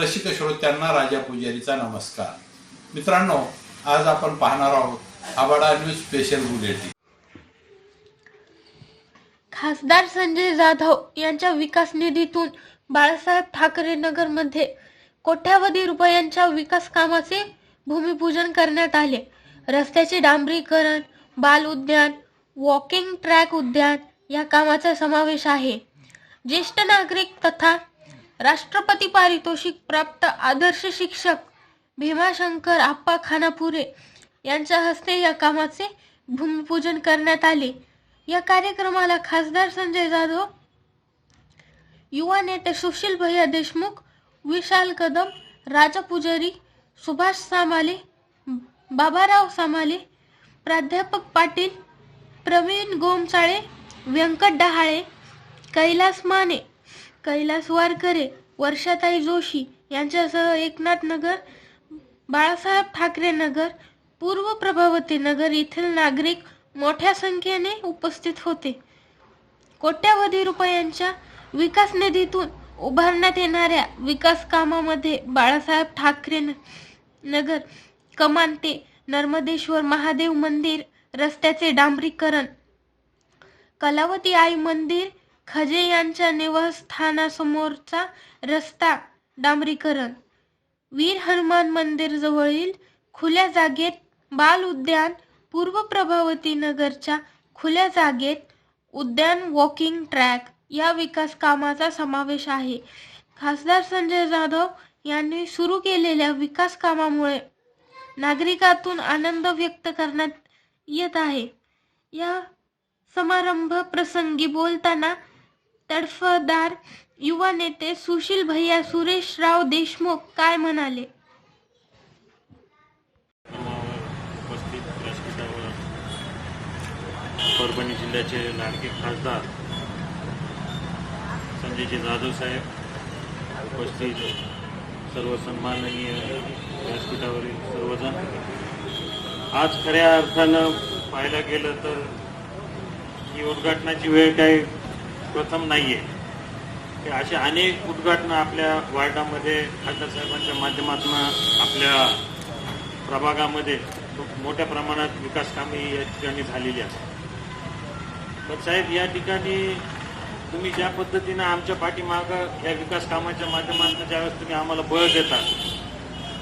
रसिक श्रोत्यांना राजा पुजारीचा नमस्कार. मित्रांनो आज आपण पाहणार आहोत आबाडा न्यूज स्पेशल बुलेटिन. खासदार संजय जाधव यांच्या विकास निधीतून बाळासाहेब ठाकरे नगरमध्ये कोट्यावधी रुपयांच्या विकास कामाचे भूमिपूजन करण्यात आले. रस्त्याचे डांबरीकरण बाल उद्यान वॉकिंग ट्रॅक उद्यान या कामाचा समावेश आहे. ज्येष्ठ नागरिक तथा राष्ट्रपती पारितोषिक प्राप्त आदर्श शिक्षक भीमाशंकर आप्पा खानापुरे यांच्या हस्ते या कामाचे भूमिपूजन करण्यात आले. या कार्यक्रमाला खासदार संजय जाधव युवा नेते सुशील भैया देशमुख विशाल कदम राजा पुजारी सुभाष सामाले बाबाराव सामाले प्राध्यापक पाटील प्रवीण गोमचाळे व्यंकट डहाळे कैलास माने कैलास वारकरे वर्षाताई जोशी यांच्यासह एकनाथ नगर बाळासाहेब ठाकरे नगर पूर्व प्रभावती नगर येथील नागरिक मोठ्या संख्येने उपस्थित होते. कोट्यावधी रुपयांच्या विकास निधीतून उभारण्यात येणाऱ्या विकास कामामध्ये बाळासाहेब ठाकरे न- नगर कमान ते नर्मदेश्वर महादेव मंदिर रस्त्याचे डांबरीकरण कलावती आई मंदिर खजे यांच्या निवासस्थानासमोरचा रस्ता डांबरीकरण. वीर हनुमान मंदिर जवळील खुल्या जागेत बाल उद्यान पूर्व प्रभावती नगरच्या खुल्या जागेत उद्यान वॉकिंग ट्रॅक या विकास कामाचा समावेश आहे. खासदार संजय जाधव यांनी सुरू केलेल्या विकास कामामुळे नागरिकातून आनंद व्यक्त करण्यात येत आहे. या समारंभ प्रसंगी बोलताना तडफदार युवा नेते सुशील भैया सुरेश राव देशमुख काय म्हणाले? उपस्थित व्यासपीठावर परभणी जिल्ह्याचे लाडके खासदार संजयजी जाधव साहेब उपस्थित सर्व सन्माननीय व्यासपीठावरील सर्वजण. आज खऱ्या अर्थानं पाहायला गेलं तर ही उद्घाटनाची वेळ काही प्रथम नाही आहे की अशा अनेक उद्घाटनं आपल्या वार्डामध्ये खासदार साहेबांच्या माध्यमातून आपल्या प्रभागामध्ये मोठ्या प्रमाणात विकास कामे या ठिकाणी झालेली आहेत. पण साहेब या ठिकाणी तुम्ही ज्या पद्धतीनं आमच्या पाठीमागं या विकास कामाच्या माध्यमातून ज्यावेळेस तुम्ही आम्हाला बळ देता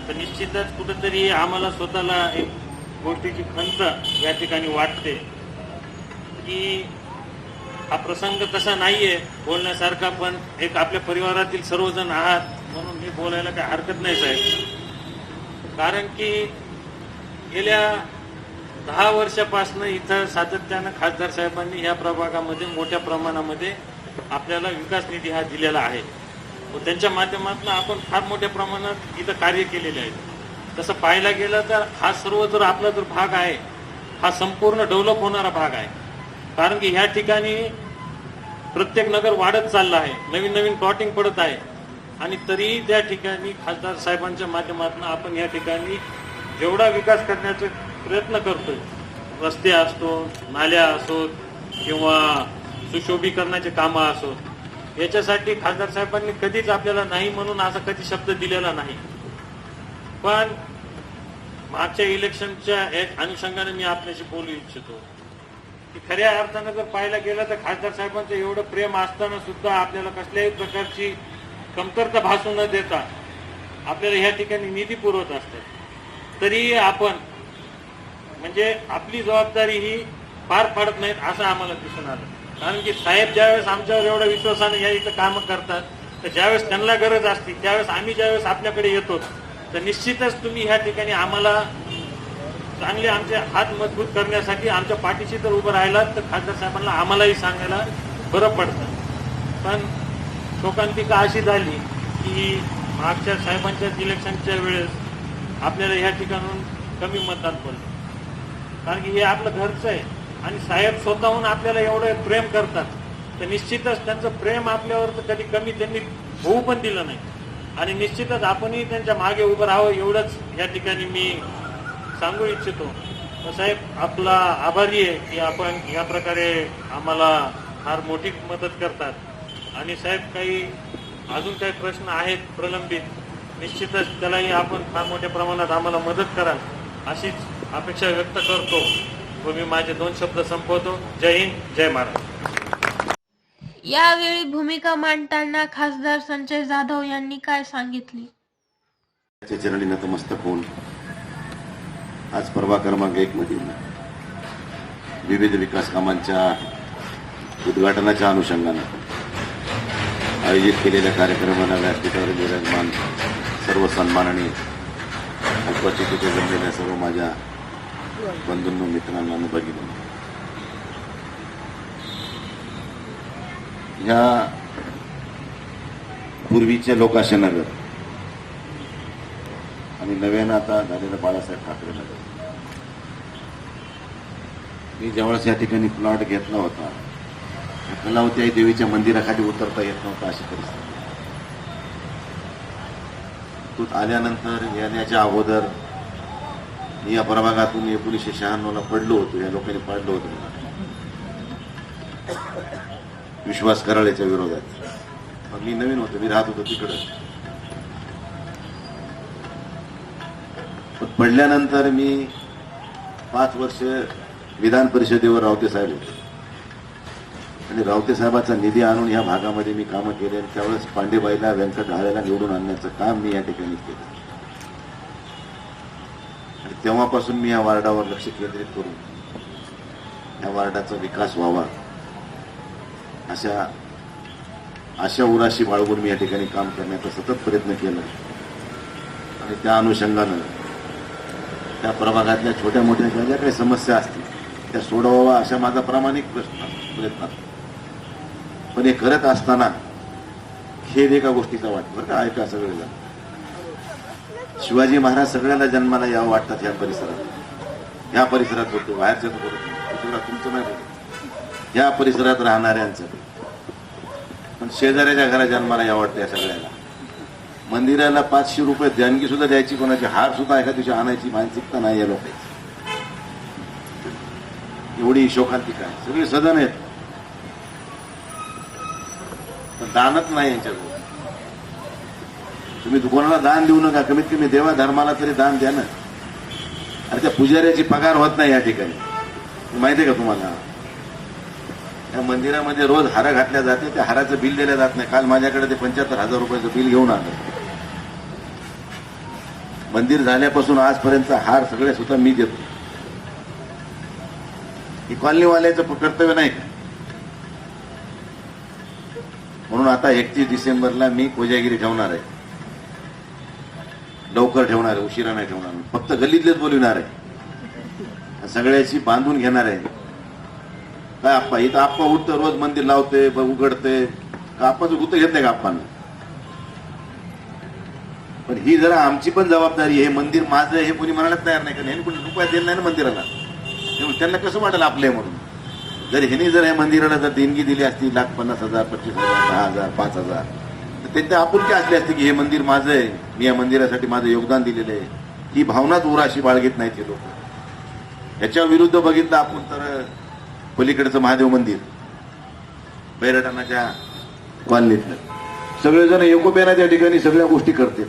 तर निश्चितच कुठंतरी आम्हाला स्वतःला एक गोष्टीची खंत या ठिकाणी वाटते की हा प्रसंग तसा नाहीये बोलण्यासारखा पण एक आपल्या परिवारातील सर्वजण आहात म्हणून मी बोलायला काही हरकत नाही साहेब. कारण की गेल्या दहा वर्षापासून इथं सातत्यानं खासदार साहेबांनी ह्या प्रभागामध्ये मोठ्या प्रमाणामध्ये आपल्याला विकास निधी हा दिलेला आहे. व त्यांच्या माध्यमातून आपण फार मोठ्या प्रमाणात इथं कार्य केलेले आहे. तसं पाहायला गेलं तर हा सर्व जर आपला जर भाग आहे हा संपूर्ण डेव्हलप होणारा भाग आहे कारण की ह्या ठिकाणी प्रत्येक नगर वाढत चाललं आहे. नवीन नवीन प्लॉटिंग पडत आहे. आणि तरी त्या ठिकाणी खासदार साहेबांच्या माध्यमातून आपण या ठिकाणी जेवढा विकास करण्याचा प्रयत्न करतोय रस्ते असतो नाल्या असोत किंवा सुशोभीकरणाचे कामं असोत याच्यासाठी खासदार साहेबांनी कधीच आपल्याला नाही म्हणून असा कधी शब्द दिलेला नाही. पण मागच्या इलेक्शनच्या एक अनुषंगाने मी आपल्याशी बोलू इच्छितो. की खऱ्या अर्थानं जर पाहायला गेलं तर खासदार साहेबांचं एवढं प्रेम असताना सुद्धा आपल्याला कसल्याही प्रकारची कमतरता भासू न देता आपल्याला ह्या ठिकाणी निधी पुरवत असतात. तरीही आपण म्हणजे आपली जबाबदारी ही पार पाडत नाहीत असं आम्हाला दिसून आलं. कारण की साहेब ज्यावेळेस आमच्यावर एवढ्या विश्वासाने या इथं कामं करतात तर ज्यावेळेस त्यांना गरज असते त्यावेळेस आम्ही ज्यावेळेस आपल्याकडे येतो तर निश्चितच तुम्ही ह्या ठिकाणी आम्हाला चांगले आमचे हात मजबूत करण्यासाठी आमच्या पाठीशी जर उभं राहिलात तर खासदार साहेबांना आम्हालाही सांगायला बरं पडतं. पण शोकांतिका अशी झाली की मागच्या साहेबांच्या इलेक्शनच्या वेळेस आपल्याला ह्या ठिकाणून कमी मतदान पडलं. कारण की हे आपलं घरचं आहे. आणि साहेब स्वतःहून आपल्याला एवढं प्रेम करतात. तर निश्चितच त्यांचं प्रेम आपल्यावर तर कधी कमी त्यांनी होऊ पण दिलं नाही. आणि निश्चितच आपणही त्यांच्या मागे उभं राहावं एवढंच या ठिकाणी मी सांगू इच्छितो. तर साहेब आपला आभारी आहे की आपण या प्रकारे आम्हाला फार मोठी मदत करतात. आणि साहेब काही अजून काही प्रश्न आहेत प्रलंबित निश्चितच त्यालाही आपण फार मोठ्या प्रमाणात आम्हाला मदत कराल अशीच अपेक्षा व्यक्त करतो. व मी माझे दोन शब्द संपवतो. जय हिंद जय महाराष्ट्र. यावेळी भूमिका मांडताना खासदार संजय जाधव यांनी काय सांगितले? नतमस्तक होऊन आज परवा क्रमांक एक मधील विविध विकास कामांच्या उद्घाटनाच्या अनुषंगानं आयोजित केलेल्या कार्यक्रमाला व्यासपीठावर विराजमान सर्व सन्माननीय उपस्थितीचे जमलेल्या सर्व माझ्या बंधूंनो मित्रांना अनुभवी ह्या पूर्वीच्या लोकाशनगर आणि नव्यानं आता झालेलं बाळासाहेब ठाकरे नगर मी जवळच या ठिकाणी प्लॉट घेतला होता कलावती आई देवीच्या मंदिराखाली उतरता येत नव्हता अशी परिस्थिती. तूत आल्यानंतर येण्याच्या अगोदर मी या प्रभागातून एकोणीसशे शहाण्णवला पडलो होतो या लोकांनी पडलो होतं. विश्वास कराळेच्या विरोधात. मग मी नवीन होतो मी राहत होतो तिकडं. पडल्यानंतर मी पाच वर्ष विधान परिषदेवर रावते साहेब होते. आणि रावते साहेबाचा निधी आणून या भागामध्ये मी कामं केले आणि त्यावेळेस पांडेबाईला व्यंकट आळ्याला निवडून आणण्याचं काम मी या ठिकाणी केलं. आणि तेव्हापासून मी या वार्डावर लक्ष केंद्रित करून या वार्डाचा विकास व्हावा अशा अशा उराशी बाळगून मी या ठिकाणी काम करण्याचा सतत प्रयत्न केला. आणि त्या अनुषंगानं त्या प्रभागातल्या छोट्या मोठ्या ज्या ज्या काही समस्या असतील त्या सोडवावा अशा माझा प्रामाणिक प्रश्न प्रयत्न असतो. पण हे करत असताना खेद एका गोष्टीचा वाटतो बरं का ऐका सगळेला शिवाजी महाराज सगळ्याला जन्माला यावं वाटतात या परिसरात. ह्या परिसरात होतो बाहेरच्या तर तुमचं नाही बोलत या परिसरात राहणाऱ्यांचं. पण शेजाऱ्याच्या घरा जन्माला यावं वाटतं या सगळ्याला मंदिराला पाचशे रुपये देणगी सुद्धा द्यायची कोणाची हार सुद्धा एका दिवशी आणायची मानसिकता नाही या लोकांची. एवढी शोकांतिका आहे सगळे सदन आहेत. पण दानच नाही यांच्याकडून. तुम्ही कोणाला दान देऊ नका कमीत कमी देवा धर्माला तरी दान द्या ना. अरे त्या पुजाऱ्याची पगार होत नाही या ठिकाणी. माहिती आहे का तुम्हाला? या मंदिरामध्ये रोज हार घातल्या जाते त्या हाराचं बिल दिलं जात नाही. काल माझ्याकडे ते पंच्याहत्तर हजार रुपयाचं बिल घेऊन आलं. मंदिर झाल्यापासून आजपर्यंत हार सगळे सुद्धा मी देतो. ही कॉलनीवाल्याचं कर्तव्य नाही का? म्हणून आता एकतीस डिसेंबरला मी कोजागिरी ठेवणार आहे. लवकर ठेवणार आहे उशिरा नाही ठेवणार फक्त गल्लीतलेच बोलविणार आहे. सगळ्याशी बांधून घेणार आहे. काय आप्पा इथं आप्पा उठतं रोज मंदिर लावते उघडते. का आप्पाचं गुत्त घेत नाही का आप्पांना? पण ही जरा आमची पण जबाबदारी हे मंदिर माझं हे कोणी म्हणायला तयार नाही कारण ह्यांनी कोणी रुपया दिला नाही ना मंदिराला. त्यामुळे त्यांना कसं वाटेल आपले म्हणून? जर ह्यांनी जर या मंदिराला जर देणगी दिली असती लाख पन्नास हजार पच्चीस हजार दहा हजार पाच हजार तर त्यांच्या आपुलकी असली असते की हे मंदिर माझं आहे. मी या मंदिरासाठी माझं योगदान दिलेलं आहे. ही भावनाच उराशी बाळगीत नाहीत हे लोक. याच्या विरुद्ध बघितलं आपण तर पलीकडचं महादेव मंदिर. बैरटाणाच्या कॉलनीतलं. सगळेजण एकोप्याना त्या ठिकाणी सगळ्या गोष्टी करतील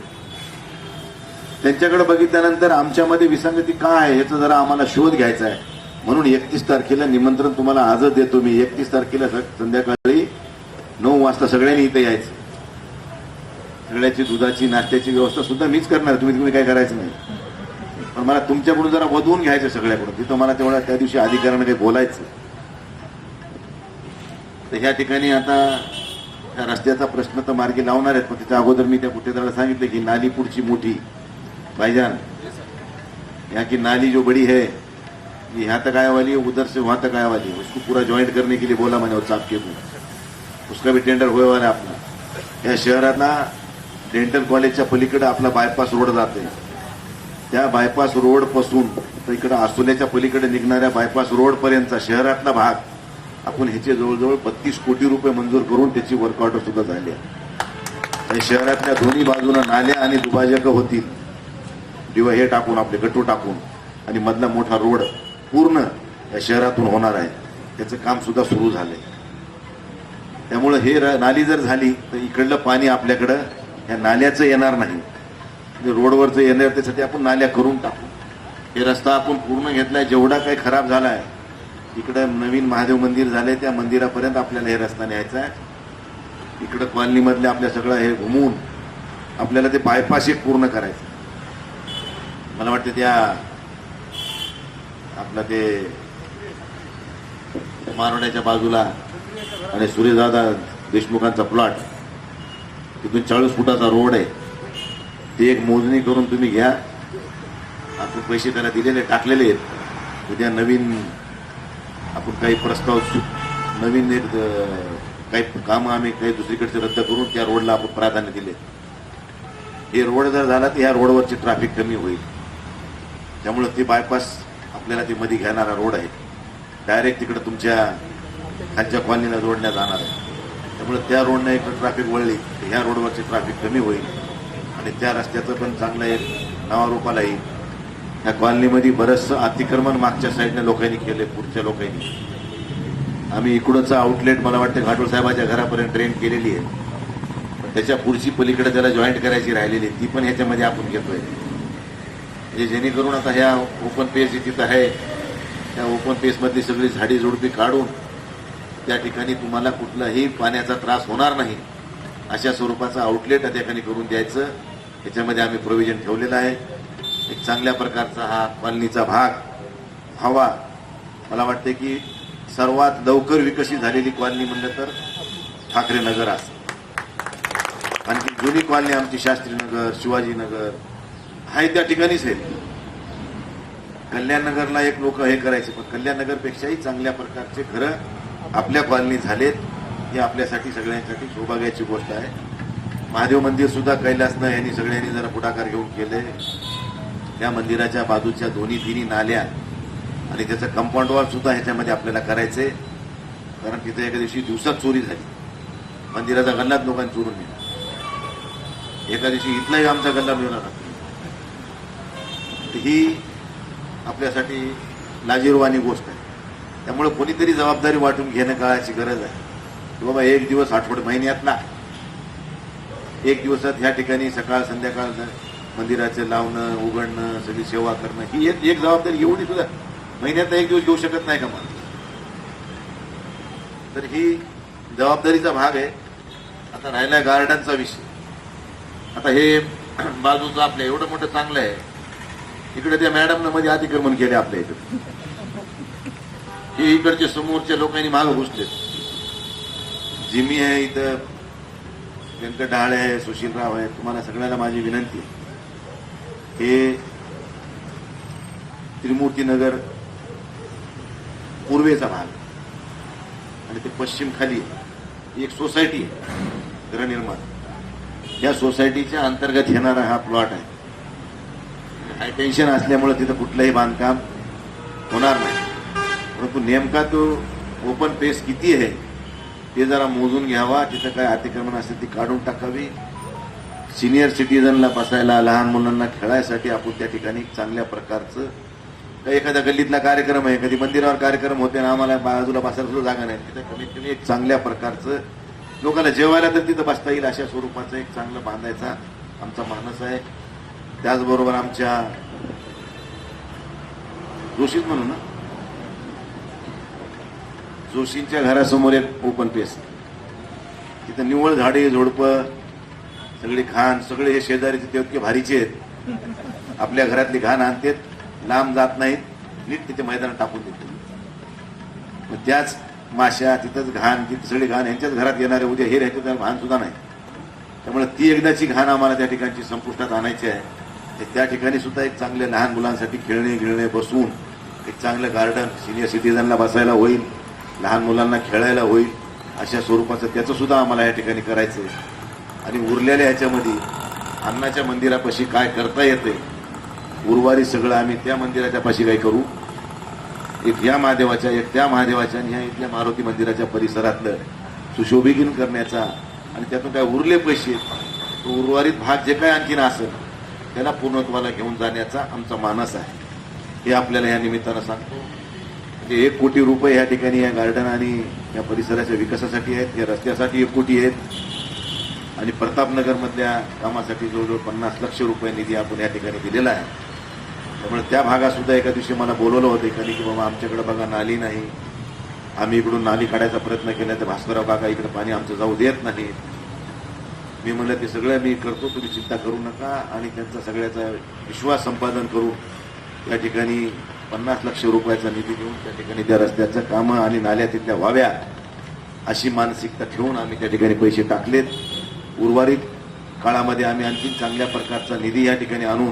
त्यांच्याकडे बघितल्यानंतर आमच्यामध्ये विसंगती काय आहे याचा जरा आम्हाला शोध घ्यायचा आहे. म्हणून एकतीस तारखेला निमंत्रण तुम्हाला आजच देतो मी. एकतीस तारखेला संध्याकाळी नऊ वाजता सगळ्यांनी इथे यायचं. सगळ्याची दुधाची नाश्त्याची व्यवस्था सुद्धा मीच करणार. तुम्ही तुम्ही काय करायचं नाही. पण मला तुमच्याकडून जरा वधवून घ्यायचं सगळ्याकडून. तिथं मला तेवढा त्या दिवशी अधिकाऱ्यानं काही बोलायचं. तर ह्या ठिकाणी आता त्या रस्त्याचा प्रश्न तर मार्गी लावणार आहेत. पण तिच्या अगोदर मी त्या गुत्तेदाराला सांगितलं की नाली पुढची मोठी भाईजान यहाँ की नाली जो बड़ी है ये यहाँ तक आया वाली है उधर से वहां तक आया वाली है। उसको पूरा ज्वाइंट करने के लिए बोला मैंने और साहब के को उसका भी टेंडर हुए वाला आपला या शहरातला डेंटल कॉलेजच्या पलीकडे आपला बायपास रोड जाते त्या बायपास रोडपासून तर इकडे आसोल्याच्या पलीकडे निघणाऱ्या बायपास रोड पर्यंतचा शहरातला भाग आपण ह्याचे जवळजवळ बत्तीस कोटी रुपये मंजूर करून त्याची वर्कआउट सुद्धा झाली आहे. शहरातल्या दोन्ही बाजूला नाल्या आणि दुभाजक होतील. दिवा हे टाकून आपले गट्टू टाकून आणि मधला मोठा रोड पूर्ण या शहरातून होणार आहे. त्याचं काम सुद्धा सुरू झालंय. त्यामुळं हे र- नाली जर झाली तर इकडलं पाणी आपल्याकडं या नाल्याचं येणार नाही. म्हणजे रोडवरचं येणार त्यासाठी आपण नाल्या करून टाकू. हे रस्ता आपण पूर्ण घेतलाय जेवढा काही खराब झाला आहे इकडं नवीन महादेव मंदिर झालंय त्या मंदिरापर्यंत आपल्याला हे रस्ता न्यायचा आहे. इकडं कॉलनीमधल्या आपल्या सगळं हे घुमून आपल्याला ते बायपास एक पूर्ण करायचं मला वाटतं त्या आपलं ते मारवड्याच्या बाजूला आणि सूर्यदादा देशमुखांचा प्लॉट तिथून चाळीस फुटाचा रोड आहे. ते एक मोजणी करून तुम्ही घ्या. आपण पैसे त्याला दिलेले टाकलेले आहेत. उद्या नवीन आपण काही प्रस्ताव नवीन एक काही कामं आम्ही काही दुसरीकडचे रद्द करून त्या रोडला आपण प्राधान्य दिले. हे रोड जर झाला तर ह्या रोडवरची ट्रॅफिक कमी होईल. त्यामुळं ते बायपास आपल्याला ते मध्ये घेणारा रोड आहे. डायरेक्ट तिकडं तुमच्या खालच्या कॉलनीला जोडण्यात जाणार आहे. त्यामुळे त्या रोडनं एक ट्रॅफिक वळली तर ह्या रोडवरची ट्रॅफिक कमी होईल. आणि त्या रस्त्याचं पण चांगलं एक नावारूपाला येईल. ह्या कॉलनीमध्ये बरंचसं अतिक्रमण मागच्या साईडने लोकांनी केले पुढच्या लोकांनी. आम्ही इकडंच आउटलेट मला वाटतं घाटोळ साहेबाच्या घरापर्यंत ट्रेन केलेली आहे. पण त्याच्या पुढची पलीकडे त्याला जॉईंट करायची राहिलेली आहे. ती पण ह्याच्यामध्ये आपण घेतोय. म्हणजे जेणेकरून आता ह्या ओपन पेस जी तिथं आहे त्या ओपन पेसमधली सगळी झाडी झुडपी काढून त्या ठिकाणी तुम्हाला कुठलाही पाण्याचा त्रास होणार नाही अशा स्वरूपाचा आउटलेट त्या ठिकाणी करून द्यायचं. याच्यामध्ये आम्ही प्रोव्हिजन ठेवलेलं आहे. एक चांगल्या प्रकारचा हा कॉलनीचा भाग हवा मला वाटते की सर्वात लवकर विकसित झालेली कॉलनी म्हणलं तर ठाकरे नगर असं. आणखी जुनी कॉलनी आमची शास्त्रीनगर शिवाजीनगर आहे त्या ठिकाणीच आहे. कल्याणनगरला एक लोक हे करायचे पण कल्याणनगरपेक्षाही चांगल्या प्रकारचे घरं आपल्या कॉलनी झालेत. हे आपल्यासाठी सगळ्यांसाठी सौभाग्याची गोष्ट आहे. महादेव मंदिर सुद्धा कैलासनं यांनी सगळ्यांनी जरा पुढाकार घेऊन केले त्या मंदिराच्या बाजूच्या दोन्ही तिन्ही नाल्या आणि त्याचं कंपाऊंड वॉल सुद्धा ह्याच्यामध्ये आपल्याला करायचंय. कारण तिथे एका दिवशी दिवसात चोरी झाली. मंदिराचा गल्लाच लोकांनी चोरून नेला. एका दिवशी इथलाही आमचा गल्ला मिळणार ही आपल्यासाठी लाजीरवाणी गोष्ट आहे. त्यामुळे कोणीतरी जबाबदारी वाटून घेणं काळाची गरज आहे. की बाबा एक दिवस आठवड महिन्यात ना एक दिवसात ह्या ठिकाणी सकाळ संध्याकाळ मंदिराचं लावणं उघडणं सगळी सेवा करणं ही एक एक जबाबदारी एवढी सुद्धा महिन्यात एक दिवस घेऊ शकत नाही का मला तर ही जबाबदारीचा भाग आहे. आता राहिला गार्डनचा विषय. आता हे बाजूचं आपलं एवढं मोठं चांगलं आहे. इकडे त्या मॅडमनं मध्ये अतिक्रमण केले आपल्या इकडे हे इकडचे समोरच्या लोकांनी मागं घुसले. जिमी आहे इथं व्यंकट डहाळे आहे सुशीलराव आहे तुम्हाला सगळ्याला माझी विनंती आहे. हे त्रिमूर्तीनगर पूर्वेचा भाग आणि ते पश्चिम खाली एक सोसायटी आहे गृहनिर्माण या सोसायटीच्या अंतर्गत येणारा हा प्लॉट आहे. हाय टेन्शन असल्यामुळे तिथं कुठलंही बांधकाम होणार नाही. परंतु नेमका तो ओपन पेस किती आहे ते जरा मोजून घ्यावा. तिथं काय अतिक्रमण असेल ती काढून टाकावी. सिनियर सिटीजनला बसायला लहान मुलांना खेळायसाठी आपण त्या ठिकाणी चांगल्या प्रकारचं काही एखाद्या गल्लीतला कार्यक्रम आहे कधी मंदिरावर कार्यक्रम होते ना आम्हाला बाजूला बसायला सुद्धा जागा नाही. तिथं कमीत कमी एक चांगल्या प्रकारचं लोकांना जेवायला तर तिथं बसता येईल अशा स्वरूपाचं एक चांगलं बांधायचा आमचा मानस आहे. त्याचबरोबर आमच्या जोशीत म्हणू ना? जोशींच्या घरासमोर एक ओपन पेस तिथं निवळ झाडे झोडपं सगळी घाण सगळे हे शेजारी तिथे इतके भारीचे आहेत. आपल्या घरातली घाण आणतात लांब जात नाहीत नीट तिथे मैदानात टाकून देतात मग त्याच माश्या तिथंच घाण तिथे सगळी घाण यांच्याच घरात येणारे उद्या हे राहते तर घाण सुद्धा नाही. त्यामुळे ती एकदाची घाण आम्हाला त्या ठिकाणची संपुष्टात आणायची आहे. त्या ठिकाणी सुद्धा एक चांगले लहान मुलांसाठी खेळणे गिळणे बसवून एक चांगलं गार्डन सिनियर सिटीजनला बसायला होईल लहान मुलांना खेळायला होईल अशा स्वरूपाचं त्याचं सुद्धा आम्हाला या ठिकाणी करायचं आहे आणि उरलेल्या ह्याच्यामध्ये अन्नाच्या मंदिरापाशी काय करता येते उर्वारी सगळं आम्ही त्या मंदिराच्या पाशी काय करू? एक या महादेवाच्या एक त्या महादेवाच्या आणि ह्या इथल्या मारुती मंदिराच्या परिसरातलं सुशोभीकरण करण्याचा आणि त्यातून काय उरले पैसे तो उर्वरित भाग जे काय आणखीन असेल त्याला पूर्णत्वाला घेऊन जाण्याचा आमचा मानस आहे. हे आपल्याला या निमित्तानं सांगतो. म्हणजे एक कोटी रुपये या ठिकाणी या गार्डन आणि या परिसराच्या विकासासाठी आहेत या रस्त्यासाठी एक कोटी आहेत. आणि प्रतापनगरमधल्या कामासाठी जवळजवळ पन्नास लक्ष रुपये निधी आपण या ठिकाणी दिलेला आहे. त्यामुळे त्या भागातसुद्धा एका दिवशी मला बोलवलं होतं एकाने की बाबा आमच्याकडे बघा नाली नाही. आम्ही इकडून नाली काढायचा प्रयत्न केला तर भास्करराव काका इकडे पाणी आमचं जाऊ देत नाही मी म्हणलं ते सगळं मी करतो तुम्ही चिंता करू नका आणि त्यांचा सगळ्याचा विश्वास संपादन करू. त्या ठिकाणी पन्नास लक्ष रुपयाचा निधी देऊन त्या ठिकाणी त्या रस्त्याचं कामं आणि नाल्या तिथल्या व्हाव्या अशी मानसिकता ठेवून आम्ही त्या ठिकाणी पैसे टाकलेत. उर्वरित काळामध्ये आम्ही आणखी चांगल्या प्रकारचा निधी या ठिकाणी आणून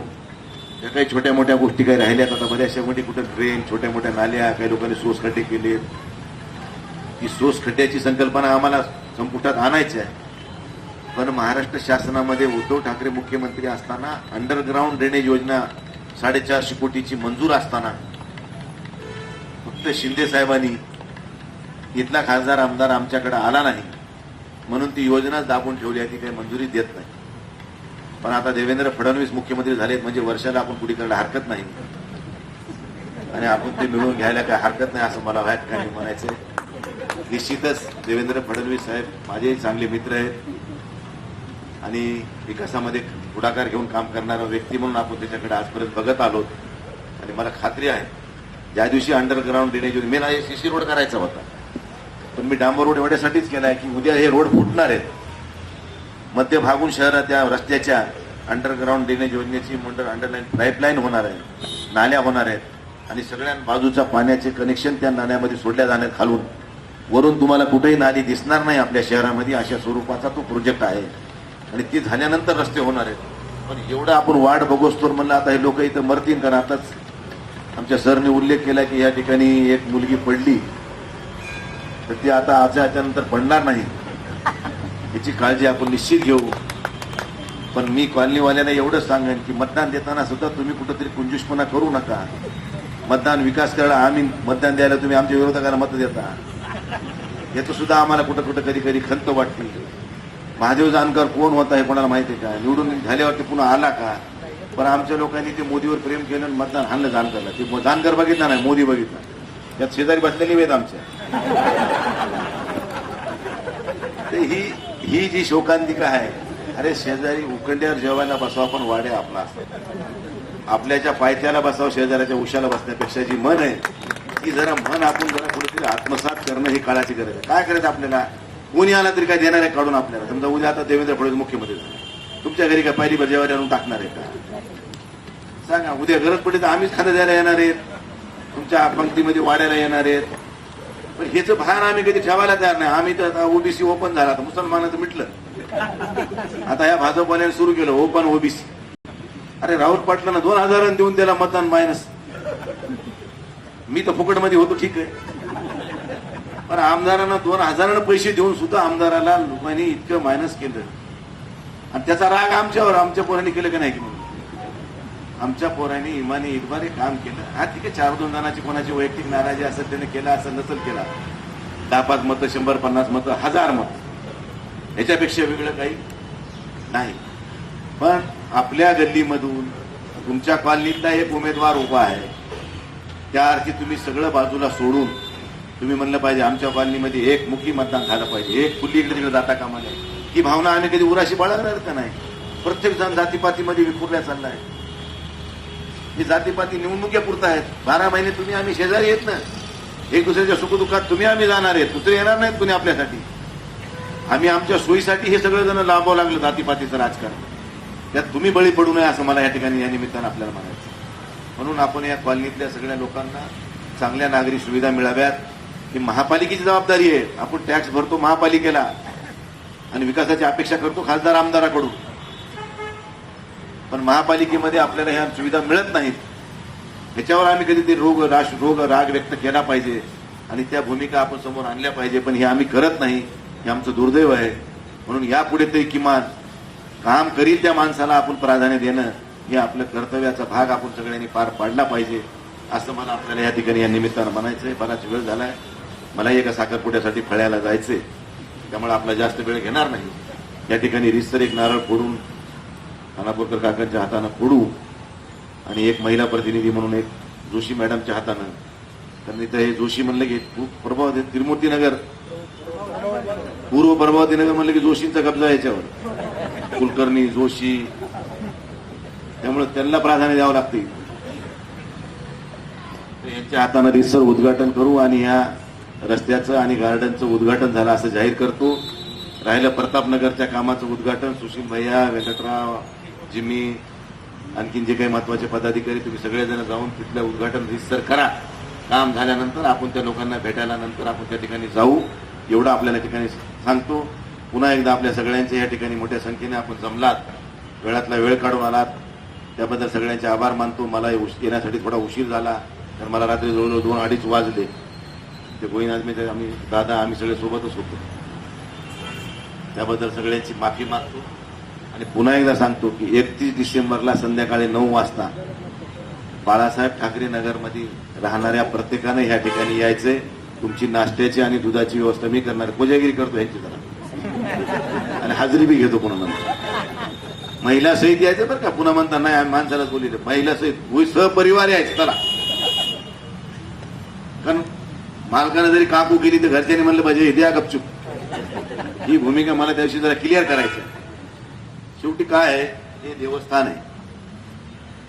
ज्या काही छोट्या मोठ्या गोष्टी काही राहिल्यात. आता बऱ्याचशा मोठी कुठं ड्रेन छोट्या मोठ्या नाल्या काही लोकांनी सोस खड्डे केले ती सोस खड्ड्याची संकल्पना आम्हाला संपुष्टात आणायची आहे. पण महाराष्ट्र शासनामध्ये उद्धव ठाकरे मुख्यमंत्री असताना अंडरग्राऊंड ड्रेनेज योजना साडेचारशे कोटीची मंजूर असताना फक्त शिंदे साहेबांनी इथला खासदार आमदार आमच्याकडे आला नाही. म्हणून ती योजनाच दाबून ठेवली आहे ती काही मंजुरी देत नाही. पण आता देवेंद्र फडणवीस मुख्यमंत्री झालेत म्हणजे वर्षाला आपण कुठे हरकत नाही. आणि आपण ते मिळवून घ्यायला काय हरकत नाही असं मला व्हायत काही म्हणायचं निश्चितच देवेंद्र फडणवीस साहेब माझेही चांगले मित्र आहेत. आणि विकासामध्ये पुढाकार घेऊन काम करणारा व्यक्ती म्हणून आपण त्याच्याकडे आजपर्यंत बघत आलो. आणि मला खात्री आहे ज्या दिवशी अंडरग्राऊंड देण्याची मी ना सीसी रोड करायचा होता पण मी डांबर रोड एवढ्यासाठीच केला आहे की उद्या हे रोड फुटणार आहेत. मध्य भागून शहरात त्या रस्त्याच्या अंडरग्राऊंड ड्रेनेज योजनेची मंडळ अंडरलाईन पाईपलाईन होणार आहे नाल्या होणार आहेत. आणि सगळ्या बाजूच्या पाण्याचे कनेक्शन त्या नाल्यामध्ये सोडल्या जाण्यात घालून वरून तुम्हाला कुठेही नाली दिसणार नाही आपल्या शहरामध्ये अशा स्वरूपाचा तो प्रोजेक्ट आहे. आणि ती झाल्यानंतर रस्ते होणार आहेत. पण एवढं आपण वाट बघोस तर म्हणलं आता हे लोक इथं मरतील कारण आताच आमच्या सरने उल्लेख केला की या ठिकाणी एक मुलगी पडली. तर ती आता आज नंतर पडणार नाही. याची काळजी आपण निश्चित घेऊ. पण मी कॉलनीवाल्यांना एवढंच सांगेन की मतदान देताना सुद्धा तुम्ही कुठंतरी कुंजूसपणा करू नका. मतदान विकास करायला आम्ही मतदान द्यायला तुम्ही आमच्या विरोधकाला मत देता. याचं सुद्धा आम्हाला कुठं कुठं कधी कधी खंत वाटते महादेव जानकर कोण होता हे कोणाला माहिती का? निवडून झाल्यावरती पुन्हा आला का? पण आमच्या लोकांनी ते मोदीवर प्रेम केलं आणि मतदान हाणलं जानकरला. ते जानकर बघितला नाही मोदी बघितला. त्यात शेजारी बसलेली वेद आमच्या. ते ही ही जी शोकांतिका आहे अरे शेजारी उकंड्यावर जेवायला बसावं पण वाडे आपला. आपल्याच्या पायथ्याला बसावं शेजाऱ्याच्या उशाला बसण्यापेक्षा जी मन आहे ती जरा मन आपण जरा कुठेतरी आत्मसात करणं ही काळाची गरज आहे. काय करायचं आपल्याला? कोणी आला तरी काय देणार आहे काढून आपल्याला? समजा उद्या आता देवेंद्र फडणवीस मुख्यमंत्री झाले. तुमच्या घरी काय पहिली बजावारी आणून टाकणार आहे का? सांगा उद्या गरज पडली तर आम्हीच खाणं द्यायला येणार आहेत. तुमच्या पंक्तीमध्ये वाढायला येणार आहेत. पण ह्याचं भान आम्ही कधी ठेवायला तयार नाही. आम्ही तर आता ओबीसी ओपन झाला. आता मुसलमानाचं मिटलं. आता या भाजपवाल्याने सुरू केलं ओपन ओबीसी. अरे राहुल पाटलांना दोन हजारांनी देऊन त्याला मतदान मायनस मी तर फुकटमध्ये होतो ठीक आहे. पण आमदारांना दोन हजारानं पैसे देऊन सुद्धा आमदाराला लोकांनी इतकं मायनस केलं. आणि त्याचा राग आमच्यावर आमच्या पोरांनी केलं की नाही की म्हणून? आमच्या पोरांनी इमाने इतबारे काम केलं. हा ठीक आहे चार दोन जणांची कोणाची वैयक्तिक नाराजी असेल त्याने केला असं नसेल केला. दहा पाच मतं शंभर पन्नास मतं हजार मत. याच्यापेक्षा वेगळं काही नाही. पण आपल्या गल्लीमधून तुमच्या कॉलनीतला एक उमेदवार उभा आहे. त्या तुम्ही सगळं बाजूला सोडून तुम्ही म्हणलं पाहिजे आमच्या कॉलनीमध्ये एक मुखी मतदान झालं पाहिजे एक फुल्ली इकडे तिकडे जाता कामा नये. ही भावना आम्ही कधी उराशी बाळगणार का नाही? प्रत्येक जण जातीपातीमध्ये विखुरल्या आहे ही जातीपाती निवडणुक्या पुरता आहेत. बारा महिने तुम्ही आम्ही शेजारी येत ना एक दुसऱ्याच्या सुखदुःखात तुम्ही आम्ही जाणार आहेत. दुसरे येणार नाहीत कुणी आपल्यासाठी. आम्ही आमच्या सोयीसाठी हे सगळं जण लाभावं लागलं जातीपातीचं राजकारण. त्यात तुम्ही बळी पडू नये असं मला या ठिकाणी या निमित्तानं आपल्याला म्हणायचं म्हणून आपण या कॉलनीतल्या सगळ्या लोकांना चांगल्या नागरी सुविधा मिळाव्यात. ही महापालिकेची जबाबदारी आहे. आपण टॅक्स भरतो महापालिकेला. आणि विकासाची अपेक्षा करतो खासदार आमदाराकडून. पण महापालिकेमध्ये आपल्याला ह्या सुविधा मिळत नाहीत. ह्याच्यावर आम्ही कधीतरी रोग राश रोग राग व्यक्त केला पाहिजे. आणि त्या भूमिका आपण समोर आणल्या पाहिजे पण हे आम्ही करत नाही. हे आमचं दुर्दैव आहे. म्हणून यापुढे तरी किमान काम करील त्या माणसाला आपण प्राधान्य देणं हे आपलं कर्तव्याचा भाग आपण सगळ्यांनी पार पाडला पाहिजे. असं मला आपल्याला या ठिकाणी या निमित्तानं आहे बराच वेळ झालाय. मलाही एका साखरपुड्यासाठी फळ्याला जायचंय. त्यामुळे आपला जास्त वेळ घेणार नाही. या ठिकाणी रिस्तर एक नारळ फोडून खानापूरकर काकांच्या हातानं फोडू आणि एक महिला प्रतिनिधी म्हणून एक जोशी मॅडमच्या हातानं त्यांनी तर हे जोशी म्हणलं की खूप प्रभावती त्रिमूर्तीनगर. पूर्व प्रभावती नगर म्हणलं की जोशींचा कब्जा याच्यावर. कुलकर्णी जोशी त्यामुळे त्यांना प्राधान्य द्यावं लागते. यांच्या हातानं रिसर उद्घाटन करू आणि या रस्त्याचं आणि गार्डनचं उद्घाटन झालं असं जाहीर करतो. राहिलं प्रतापनगरच्या कामाचं उद्घाटन सुशील भैया व्यंकटराव जिम्मी आणखीन जे काही महत्त्वाचे पदाधिकारी तुम्ही सगळेजण जाऊन तिथलं उद्घाटन रिस्तर करा. काम झाल्यानंतर आपण त्या लोकांना भेटायला नंतर आपण त्या ठिकाणी जाऊ. एवढं आपल्याला ठिकाणी सांगतो. पुन्हा एकदा आपल्या सगळ्यांचे या ठिकाणी मोठ्या संख्येने आपण जमलात. वेळातला वेळ काढून आलात. त्याबद्दल सगळ्यांचे आभार मानतो. मला येण्यासाठी थोडा उशीर झाला. तर मला रात्री जवळजवळ दोन अडीच वाजले. ते गोविंद आजमी आम्ही दादा आम्ही सगळे सोबतच होतो. त्याबद्दल सगळ्यांची माफी मागतो आणि पुन्हा एकदा सांगतो की एकतीस डिसेंबरला संध्याकाळी नऊ वाजता बाळासाहेब ठाकरे नगरमध्ये राहणाऱ्या प्रत्येकाने ह्या ठिकाणी यायचंय. तुमची नाश्त्याची आणि दुधाची व्यवस्था मी करणार कोजागिरी करतो ह्यांची जरा. आणि हाजरी बी घेतो पुन्हा नंतर. महिला सहित यायचं बरं का? पुन्हा म्हणता नाही आम्ही माणसालाच बोलले महिला सहित सहपरिवार यायचं चला. मालकानं जरी काकू केली तर घरच्यांनी म्हणलं पाहिजे "हे द्या गपचूप. ही भूमिका मला त्या दिवशी जरा क्लिअर करायची आहे. शेवटी काय आहे? हे देवस्थान आहे.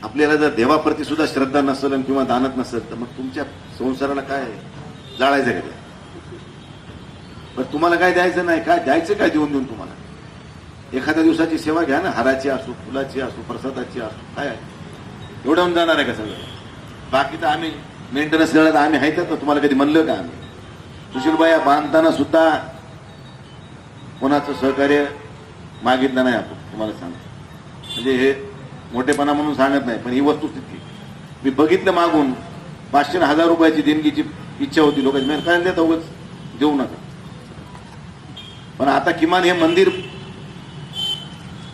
आपल्याला जर देवाप्रती सुद्धा श्रद्धा नसेल आणि किंवा दानत नसेल तर मग तुमच्या संसाराला काय आहे? जाळायचं का ते? पण तुम्हाला काय द्यायचं नाही? काय द्यायचं काय देऊन देऊन तुम्हाला? एखाद्या दिवसाची सेवा घ्या ना. हाराची असो फुलाची असो प्रसादाची असो काय आहे? एवढं जाणार आहे का सगळं? बाकी तर आम्ही मेंटेनन्स करण्यात आम्ही आहेत ना तुम्हाला कधी म्हणलं का आम्ही? सुशीलबाई बांधताना सुद्धा कोणाचं सहकार्य मागितलं नाही आपण तुम्हाला सांगतो. म्हणजे हे मोठेपणा म्हणून सांगत नाही पण ही वस्तुस्थिती मी बघितलं मागून पाचशे हजार रुपयाची देणगीची इच्छा होती लोकांची. मी काय देत उगाच? देऊ नका. पण आता किमान हे मंदिर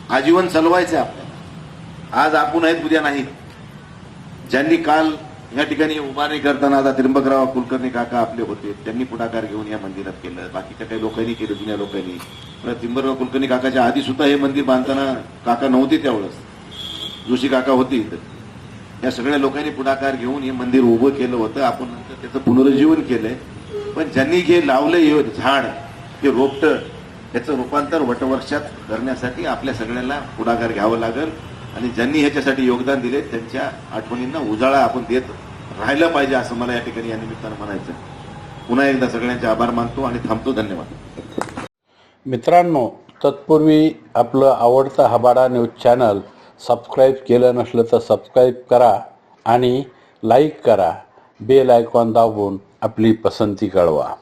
आजीवन चालवायचं आहे आपल्याला. आज आपण आहेत उद्या नाही. ज्यांनी काल या ठिकाणी उभारणी करताना आता त्रिंबकराव कुलकर्णी काका आपले होते. त्यांनी पुढाकार घेऊन या मंदिरात केलं. बाकीच्या काही लोकांनी केलं जुन्या लोकांनी. त्रिंबकराव कुलकर्णी काकाच्या आधी सुद्धा हे मंदिर बांधताना काका नव्हते त्यावेळेस. जोशी काका होती या सगळ्या लोकांनी पुढाकार घेऊन हे मंदिर उभं केलं होतं. आपण नंतर त्याचं पुनरुज्जीवन केलंय. पण ज्यांनी हे लावलं हे झाड हे रोपटं त्याचं रूपांतर वटवर्षात करण्यासाठी आपल्या सगळ्यांना पुढाकार घ्यावं लागेल. आणि ज्यांनी ह्याच्यासाठी योगदान दिले त्यांच्या आठवणींना उजाळा आपण देत राहिलं पाहिजे असं मला या ठिकाणी या निमित्तानं म्हणायचं पुन्हा एकदा सगळ्यांचे आभार मानतो आणि थांबतो. धन्यवाद. मित्रांनो तत्पूर्वी आपलं आवडतं हबाडा न्यूज चॅनल सबस्क्राईब केलं नसलं तर सबस्क्राईब करा आणि लाईक करा. बेल आयकॉन दाबून आपली पसंती कळवा.